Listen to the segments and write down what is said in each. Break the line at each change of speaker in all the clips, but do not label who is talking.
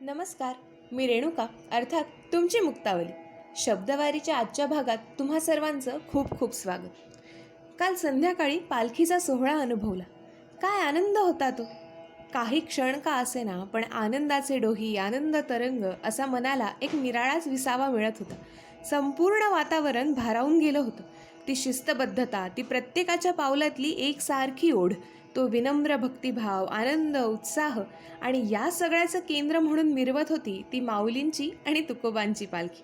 नमस्कार मी रेणुका. अर्थात तुमची मुक्तावली. शब्दवारीच्या आजच्या भागात तुम्हा सर्वांचं खूप खूप स्वागत. काल संध्याकाळी पालखीचा सोहळा अनुभवला. काय आनंद होता तो? काही क्षण का असेना पण आनंदाचे डोही आनंद तरंग असा मनाला एक निराळाच विसावा मिळत होता. संपूर्ण वातावरण भारावून गेलं होतं. ती शिस्तबद्धता ती प्रत्येकाच्या पावलातली एकसारखी ओढ तो विनम्र भक्तिभाव आनंद उत्साह आणि या सगळ्याचं केंद्र म्हणून मिरवत होती ती माऊलींची आणि तुकोबांची पालखी.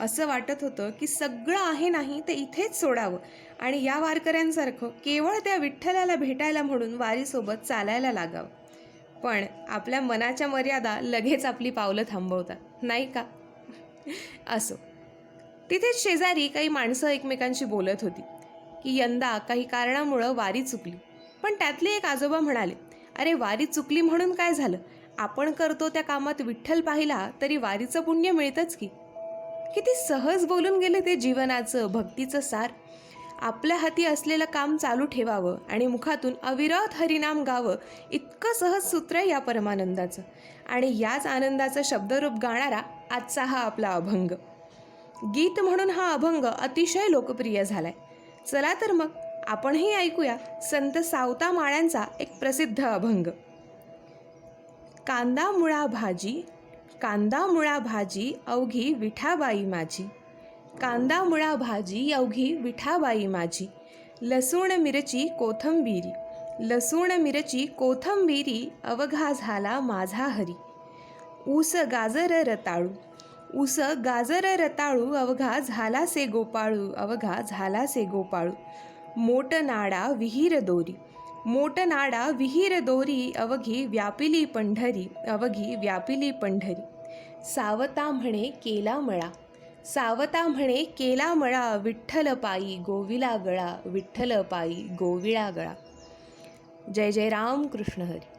असं वाटत होतं की सगळं आहे नाही ते इथेच सोडावं आणि या वारकऱ्यांसारखं केवळ त्या विठ्ठलाला भेटायला म्हणून वारीसोबत चालायला लागावं. पण आपल्या मनाच्या मर्यादा लगेच आपली पावलं थांबवतात नाही का? असो. तिथेच शेजारी काही माणसं एकमेकांशी बोलत होती की यंदा काही कारणामुळं वारी चुकली. पण त्यातले एक आजोबा म्हणाले अरे वारी चुकली म्हणून काय झालं? आपण करतो त्या कामात विठ्ठल पाहिला तरी वारीचं पुण्य मिळतंच की. किती सहज बोलून गेले ते जीवनाचं भक्तीचं सार. आपल्या हाती असलेलं काम चालू ठेवावं आणि मुखातून अविरत हरिनाम गावं इतकं सहज सूत्र आहे या परमानंदाचं. आणि याच आनंदाचं शब्दरूप गाणारा आजचा हा आपला अभंग. गीत म्हणून हा अभंग अतिशय लोकप्रिय झालाय. चला तर मग. आपणही ऐकूया संत सावता माळ्यांचा एक प्रसिद्ध अभंग. कांदा मुळा भाजी कांदा मुळा भाजी अवघी विठाबाई माझी. कांदा मुळा भाजी अवघी विठाबाई माझी. लसूण मिरची कोथंबिरी लसूण मिरची कोथंबिरी अवघा झाला माझा हरी. ऊस गाजर रताळू ऊस गाजर रताळू अवघा झाला से गोपाळू अवघा झाला से गोपाळू. मोटनाडा विहीर दोरी मोटनाडा विहीर दोरी अवघी व्यापिली पंढरी अवघी व्यापिली पंढरी सावता म्हणे केला मळा सावता म्हणे केला मळा विठ्ठल पायी गोविला गळा विठ्ठल पायी गोविळा गळा जय जय राम कृष्ण हरी